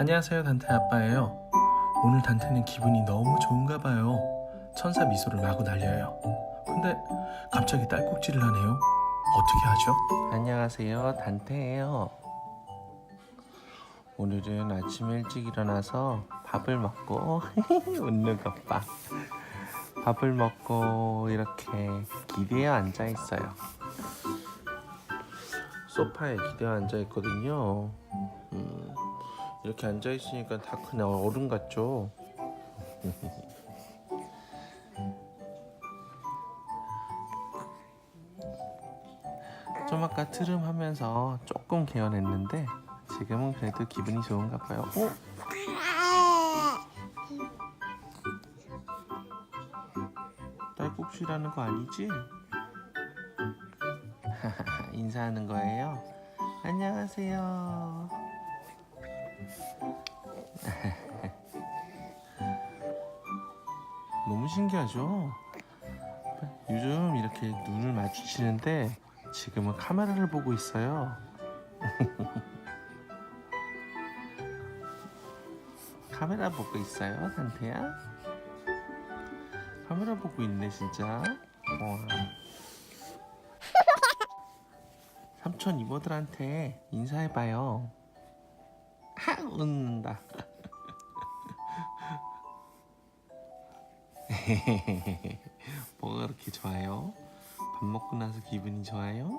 안녕하세요 단테 아빠예요. 오늘 단테는 기분이 너무 좋은가 봐요. 천사 미소를 마구 날려요. 근데 갑자기 딸꾹질을 하네요. 어떻게 하죠? 안녕하세요 단테예요. 오늘은 아침 일찍 일어나서 밥을 먹고 웃는 것 봐. 밥을 먹고 이렇게 기대어 앉아 있어요. 소파에 기대어 앉아 있거든요. 음, 이렇게 앉아 있으니까 다큰 어른 같죠 좀 아까 트름 하면서 조금 개어냈는데 지금은 그래도 기분이 좋은가 봐요. 어? 딸꾹질하는 거 아니지? 인사하는 거예요. 안녕하세요. 너무 신기하죠? 요즘 이렇게 눈을 마주치는데 지금은 카메라를 보고 있어요. 카메라 보고 있어요, 단테야? 카메라 보고 있네, 진짜. 와. 삼촌 이모들한테 인사해봐요. 하, 웃는다. 뭐가 그렇게 좋아요? 밥 먹고 나서 기분이 좋아요?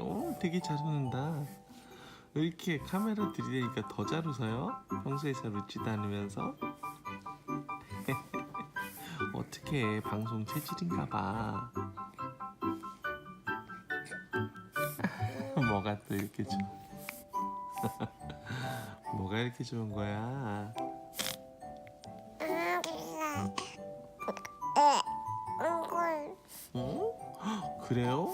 오, 되게 잘 웃는다. 왜 이렇게 카메라 들이대니까 더 잘 웃어요? 평소에 잘 웃지도 않으면서? 어떻게 방송 체질인가 봐. 뭐가 또 이렇게 좋아? 뭐가 이렇게 좋은 거야? 어? 헉, 그래요?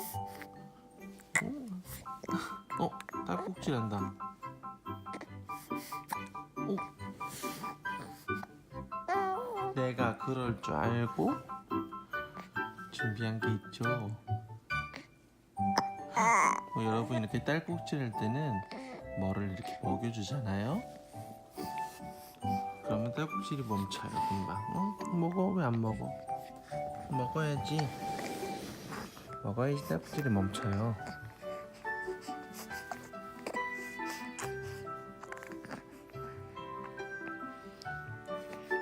어? 어? 딸꾹질 한다. 어? 그럴 줄 알고 준비한 게 있죠. 어, 여러분 이렇게 딸꾹질 할 때는 뭐를 이렇게 먹여주잖아요. 그러면 딸꾹질이 멈춰요 금방. 어? 먹어 왜 안 먹어? 먹어야지. 먹어야지 딸꾹질이 멈춰요.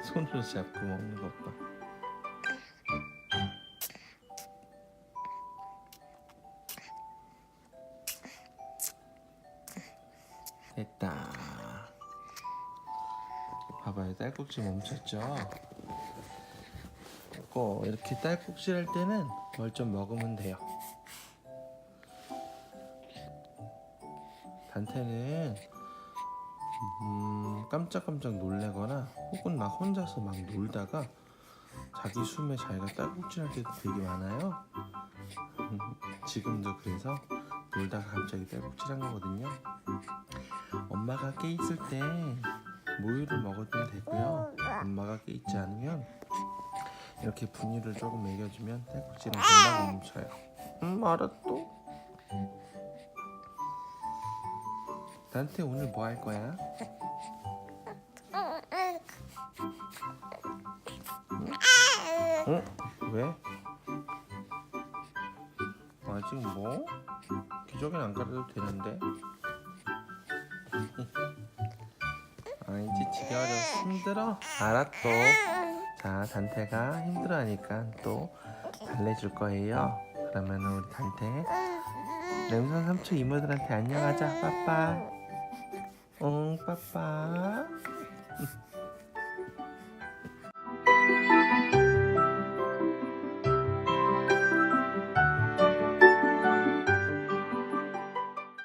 손으로 잡고 먹는 것 봐. 됐다. 봐봐요, 딸꾹질 멈췄죠? 꼭 이렇게 딸꾹질 할 때는 뭘 좀 먹으면 돼요. 단테는 음, 깜짝깜짝 놀래거나 혹은 막 혼자서 막 놀다가 자기 숨에 자기가 딸꾹질할 때도 되게 많아요. 지금도 그래서 놀다가 갑자기 딸꾹질한 거거든요. 엄마가 깨 있을 때 모유를 먹어주면 되고요. 엄마가 깨 있지 않으면 이렇게 분유를 조금 먹여주면 딸꾹질은 금방 멈춰요. 음 알았어. 나한테 오늘 뭐 할 거야? 응? 왜? 아직 뭐? 기저귀는 안 갈아도 되는데. 아 이제 지겨워져서 힘들어? 알았어. 자 단테가 힘들어하니까 또 달래줄 거예요. 그러면 우리 단테 램선 삼촌 이모들한테 안녕하자. 빠빠. 응 빠빠.